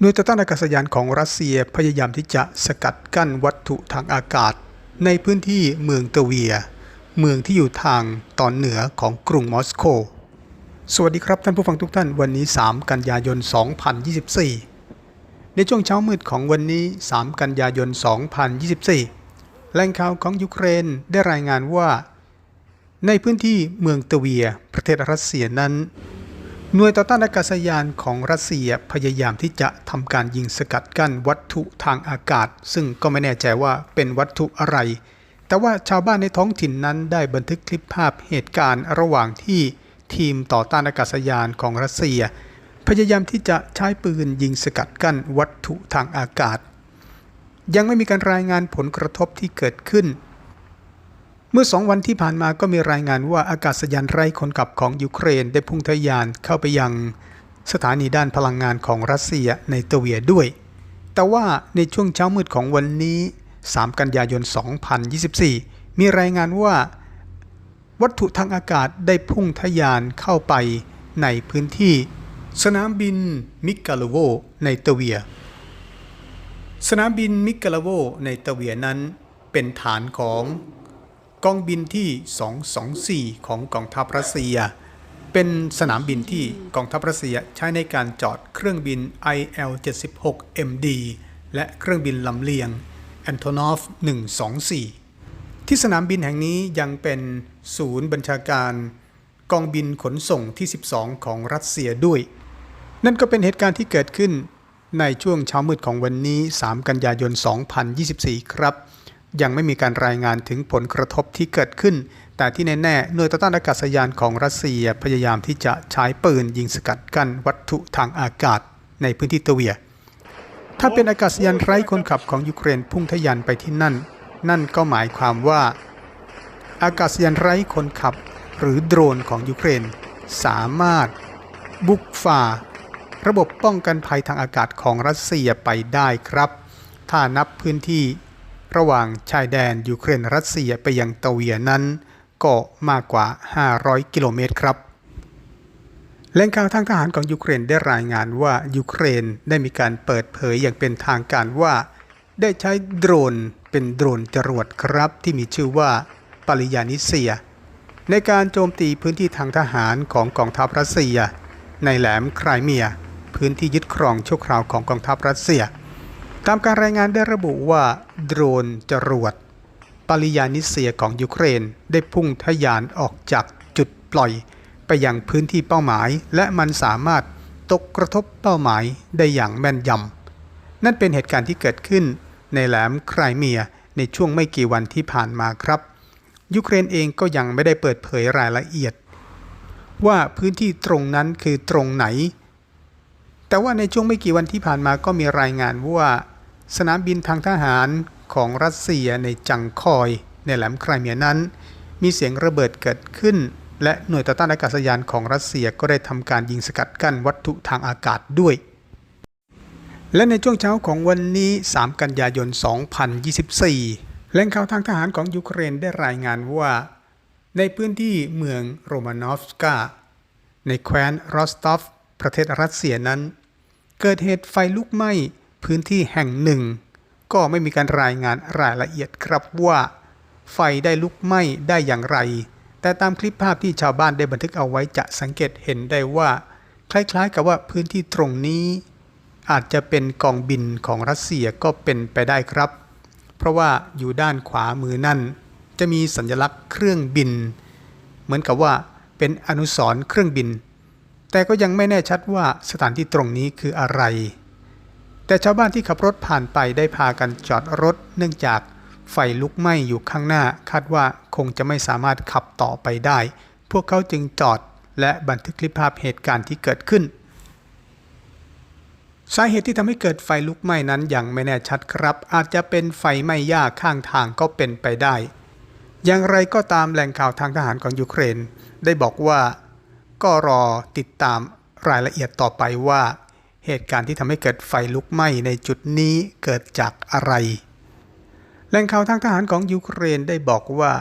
หน่วยต่อต้านอากาศยานของรัสเซียพยายามที่จะสกัดกั้นวัตถุทางอากาศ ในพื้นที่เมืองเตเวีย เมืองที่อยู่ทางตอนเหนือของกรุงมอสโก สวัสดีครับท่านผู้ฟังทุกท่านวันนี้ 3 กันยายน 2024 ในช่วงเช้ามืดของวันนี้ 3 กันยายน 2024 แหล่งข่าวของยูเครนได้รายงานว่า ในพื้นที่เมืองเตเวีย ประเทศรัสเซียนั้น หน่วยต่อต้านอากาศยานของรัสเซียพยายามที่จะทำการยิงสกัดกั้นวัตถุทางอากาศ ซึ่งก็ไม่แน่ใจว่าเป็นวัตถุอะไร แต่ว่าชาวบ้านในท้องถิ่นนั้นได้บันทึกคลิปภาพเหตุการณ์ระหว่างที่ทีมต่อต้านอากาศยานของรัสเซีย พยายามที่จะใช้ปืนยิงสกัดกั้นวัตถุทางอากาศ ยังไม่มีการรายงานผลกระทบที่เกิดขึ้น มื่อสองวันที่ผ่านมาก็มีรายงานว่าอากาศยานไร้คนขับของยูเครนได้พุ่งทะยานเข้าไปยังสถานีด้านพลังงานของรัสเซียในเตเวียด้วย แต่ว่าในช่วงเช้ามืดของวันนี้ 3 กันยายน 2024 มีรายงานว่า วัตถุทางอากาศได้พุ่งทะยานเข้าไปในพื้นที่ สนามบินมิกาโลโวในเตเวีย สนามบินมิกาลโวในเตเวียนั้นเป็นฐานของ กองบินที่ 224 ของกองทัพรัสเซีย เป็นสนามบินที่กองทัพรัสเซียใช้ในการจอดเครื่องบิน IL-76MD และเครื่องบินลำเลียง Antonov 124 ที่สนามบินแห่งนี้ยังเป็นศูนย์บัญชาการ กองบินขนส่งที่ 12 ของรัสเซียด้วย นั่นก็เป็นเหตุการณ์ที่เกิดขึ้นในช่วงเช้ามืดของวันนี้ 3 กันยายน 2024 ครับ ยังไม่มีการรายงานถึงผลกระทบที่เกิดขึ้น แต่ที่แน่ๆหน่วยต่อต้านอากาศยานของรัสเซียพยายามที่จะใช้ปืนยิงสกัดกั้นวัตถุทางอากาศในพื้นที่เตเวีย ถ้าเป็นอากาศยานไร้คนขับของยูเครนพุ่งทะยานไปที่นั่น นั่นก็หมายความว่า อากาศยานไร้คนขับ หรือโดรนของยูเครน สามารถ บุกฝ่า ระบบป้องกันภัยทางอากาศของรัสเซียไปได้ครับ ถ้านับพื้นที่ ระหว่างชายแดนยูเครนรัสเซียไปยังเตเวียนั้น ก็มากกว่า 500 กิโลเมตรครับแหล่งข่าวทางทหารของยูเครนได้รายงานว่ายูเครนได้มีการเปิดเผยอย่างเป็นทางการว่า ได้ใช้โดรนเป็นโดรนจรวดครับที่มีชื่อว่าปริยานิเซีย ในการโจมตีพื้นที่ทางทหารของกองทัพรัสเซีย ในแหลมไครเมีย พื้นที่ยึดครองชั่วคราวของกองทัพรัสเซีย ตามการรายงานได้ระบุว่า โดรนจรวดปริยานิเซียของยูเครนได้พุ่งทะยานออกจากจุดปล่อย ไปยังพื้นที่เป้าหมาย และมันสามารถตกกระทบเป้าหมายได้อย่างแม่นยำนั่นเป็นเหตุการณ์ที่เกิดขึ้น ในแหลมไครเมียในช่วงไม่กี่วันที่ผ่านมาครับ ยูเครนเองก็ยังไม่ได้เปิดเผยรายละเอียด ว่าพื้นที่ตรงนั้นคือตรงไหน แต่ว่าในช่วงไม่กี่วันที่ผ่านมาก็มีรายงานว่า สนามบินทางทหารของรัสเซียในจังคอยในแหลมไครเมียนั้น มีเสียงระเบิดเกิดขึ้น และหน่วยต่อต้านอากาศยานของรัสเซียก็ได้ทำการยิงสกัดกั้นวัตถุทางอากาศด้วย และในช่วงเช้าของวันนี้ 3 กันยายน 2024แหล่งข่าวทางทหารของยูเครนได้รายงานว่า ในพื้นที่เมืองโรมานอฟสกาในแคว้นรอสตอฟประเทศรัสเซียนั้น เกิดเหตุไฟลุกไหม้ พื้นที่แห่งหนึ่ง ก็ไม่มีการรายงานรายละเอียดครับว่า ไฟได้ลุกไหม้ได้อย่างไร แต่ตามคลิปภาพที่ชาวบ้านได้บันทึกเอาไว้จะสังเกตเห็นได้ว่า คล้ายๆ กับว่าพื้นที่ตรงนี้ อาจจะเป็นกองบินของรัสเซียก็เป็นไปได้ครับ เพราะว่าอยู่ด้านขวามือนั่น จะมีสัญลักษณ์เครื่องบิน เหมือนกับว่าเป็นอนุสรณ์เครื่องบิน แต่ก็ยังไม่แน่ชัดว่าสถานที่ตรงนี้คืออะไร แต่ชาวบ้านที่ขับรถผ่านไปได้พากันจอดรถ เนื่องจากไฟลุกไหม้อยู่ข้างหน้า คาดว่าคงจะไม่สามารถขับต่อไปได้ พวกเขาจึงจอดและบันทึกคลิปภาพเหตุการณ์ที่เกิดขึ้น สาเหตุที่ทำให้เกิดไฟลุกไหม้นั้นยังไม่แน่ชัดครับ อาจจะเป็นไฟไหม้หญ้าข้างทางก็เป็นไปได้ อย่างไรก็ตามแหล่งข่าวทางทหารของยูเครน ได้บอกว่าก็รอติดตามรายละเอียดต่อไปว่า เหตุการณ์ที่ทำให้เกิดไฟลุกไหม้ในจุดนี้เกิดจากอะไร แหล่งข่าวทางทหารของยูเครนได้บอกว่า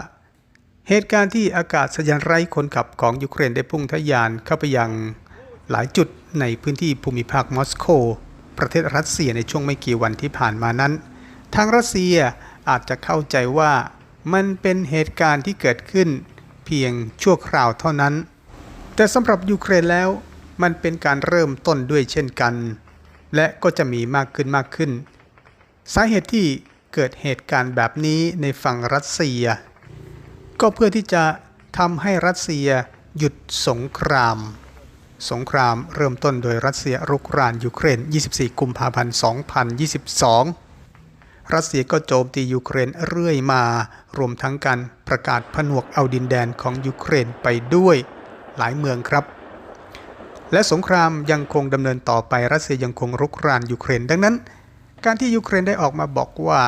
เหตุการณ์ที่อากาศยานไร้คนขับของยูเครนได้พุ่งทะยานเข้าไปยังหลายจุดในพื้นที่ภูมิภาคมอสโก ประเทศรัสเซียในช่วงไม่กี่วันที่ผ่านมานั้น ทางรัสเซียอาจจะเข้าใจว่ามันเป็นเหตุการณ์ที่เกิดขึ้นเพียงชั่วคราวเท่านั้น แต่สำหรับยูเครนแล้ว มันเป็นการเริ่มต้นด้วยเช่นกัน และก็จะมีมากขึ้นมากขึ้น สาเหตุที่เกิดเหตุการณ์แบบนี้ในฝั่งรัสเซีย ก็เพื่อที่จะทำให้รัสเซียหยุดสงคราม สงครามเริ่มต้นโดยรัสเซียรุกรานยูเครน 24 กุมภาพันธ์ 2022 รัสเซียก็โจมตียูเครนเรื่อยมา รวมทั้งการประกาศผนวกเอาดินแดนของยูเครนไปด้วย หลายเมืองครับ และสงครามยังคงดำเนินต่อไปรัสเซียยังคงรุกรานยูเครน ดังนั้น การที่ยูเครนได้ออกมาบอกว่า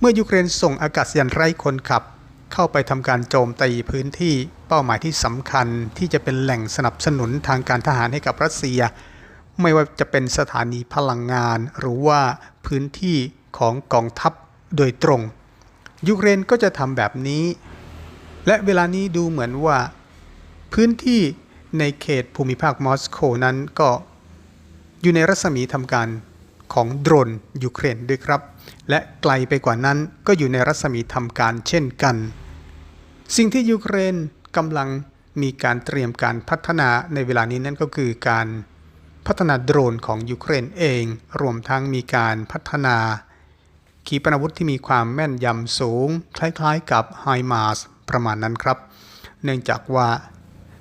เมื่อยูเครนส่งอากาศยานไร้คนขับ เข้าไปทำการโจมตีพื้นที่เป้าหมายที่สำคัญที่จะเป็นแหล่งสนับสนุนทางการทหารให้กับรัสเซีย ไม่ว่าจะเป็นสถานีพลังงาน หรือว่าพื้นที่ของกองทัพโดยตรงยูเครนก็จะทำแบบนี้ และเวลานี้ดูเหมือนว่า พื้นที่ ในเขตภูมิภาคมอสโกนั้นก็อยู่ในรัศมีทำการของโดรนยูเครนด้วยครับ และไกลไปกว่านั้นก็อยู่ในรัศมีทำการเช่นกัน สิ่งที่ยูเครนกำลังมีการเตรียมการพัฒนาในเวลานี้นั่นก็คือการพัฒนาโดรนของยูเครนเอง รวมทั้งมีการพัฒนา ขีปนาวุธที่มีความแม่นยำสูง คล้ายๆกับไฮมาสประมาณนั้นครับ เนื่องจากว่า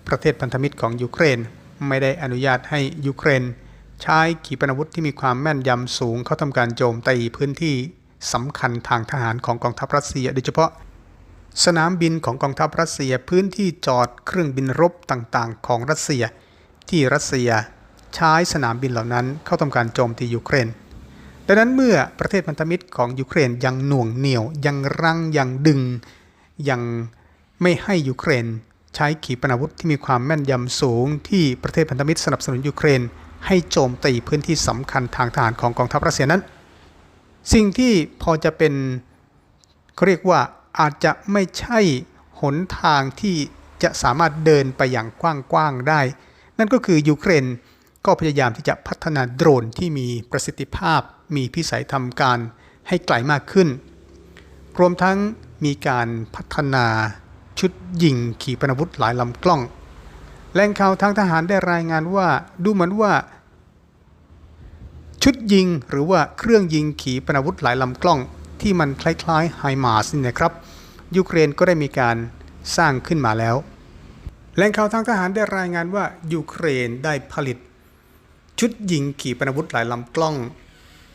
ประเทศพันธมิตรของยูเครน ไม่ได้อนุญาตให้ยูเครน ใช้ขีปนาวุธที่มีความแม่นยำสูงเข้าทำการโจมตีพื้นที่สำคัญทางทหารของกองทัพรัสเซีย โดยเฉพาะ สนามบินของกองทัพรัสเซียพื้นที่จอดเครื่องบินรบต่างๆ ของรัสเซีย ที่รัสเซียใช้สนามบินเหล่านั้นเข้าทำการโจมตียูเครนดังนั้นเมื่อประเทศพันธมิตรของยูเครนยังหน่วงเหนี่ยวยังรั้งยังดึงยังไม่ให้ยูเครน ใช้ขีปนาวุธที่มีความแม่นยำสูงที่ประเทศพันธมิตรสนับสนุนยูเครน ให้โจมตีพื้นที่สำคัญทางทหารของกองทัพรัสเซียนั้น สิ่งที่พอจะเป็นเขาเรียกว่าอาจจะไม่ใช่หนทางที่จะสามารถเดินไปอย่างกว้างๆได้ นั่นก็คือยูเครนก็พยายามที่จะพัฒนาโดรนที่มีประสิทธิภาพ มีพิสัยทำการให้ไกลมากขึ้น รวมทั้งมีการพัฒนา ชุดยิงขีปนาวุธหลายลำกล้อง แหล่งข่าวทางทหารได้รายงานว่าดูเหมือนว่า ชุดยิงหรือว่าเครื่องยิงขีปนาวุธหลายลำกล้อง ที่มันคล้ายๆไฮมาสนี่นะครับ ยูเครนก็ได้มีการสร้างขึ้นมาแล้ว แหล่งข่าวทางทหารได้รายงานว่ายูเครนได้ผลิต ชุดยิงขีปนาวุธหลายลำกล้อง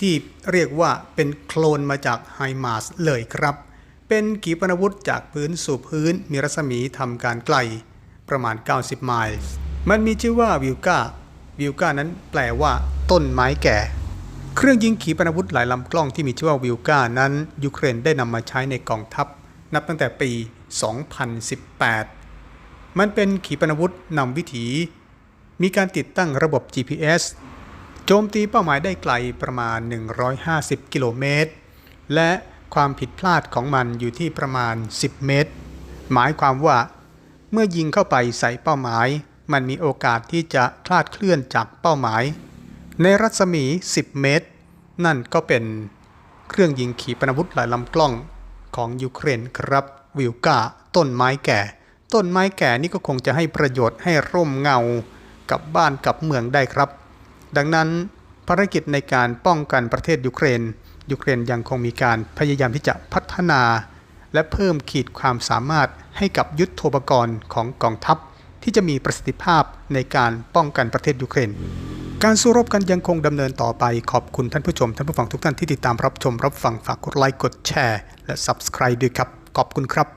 ที่เรียกว่าเป็นโคลนมาจากไฮมาสเลยครับ เป็นขีปนาวุธจากพื้นสู่พื้นมีรัศมีทำการไกล ประมาณ 90 ไมล์มันมีชื่อว่าวิลกาวิลกานั้นแปลว่า ต้นไม้แก่ เครื่องยิงขีปนาวุธหลายลำกล้องที่มีชื่อว่าวิลกานั้น ยูเครนได้นำมาใช้ในกองทัพ นับตั้งแต่ปี 2018 มันเป็นขีปนาวุธนำวิถี มีการติดตั้งระบบ GPS โจมตีเป้าหมายได้ไกลประมาณ 150 กิโลเมตร และ ความผิดพลาดของมันอยู่ที่ประมาณ 10 เมตร หมายความว่า เมื่อยิงเข้าไปใส่เป้าหมาย มันมีโอกาสที่จะคลาดเคลื่อนจากเป้าหมาย ในรัศมี 10 เมตร นั่นก็เป็นเครื่องยิงขีปนาวุธหลายลำกล้องของยูเครนครับวิลกาต้นไม้แก่ ต้นไม้แก่นี่ก็คงจะให้ประโยชน์ให้ร่มเงากับบ้านกับเมืองได้ครับ ดังนั้นภารกิจในการป้องกันประเทศยูเครน ยูเครนยังคงมีการพยายามที่จะพัฒนา และเพิ่มขีดความสามารถให้กับยุทโธปกรณ์ของกองทัพ ที่จะมีประสิทธิภาพในการป้องกันประเทศยูเครน การสู้รบกันยังคงดำเนินต่อไปขอบคุณท่านผู้ชม ท่านผู้ฟังทุกท่านที่ติดตามรับชมรับฟังฝากกดไลค์กดแชร์ และ Subscribe ด้วยครับ ขอบคุณครับ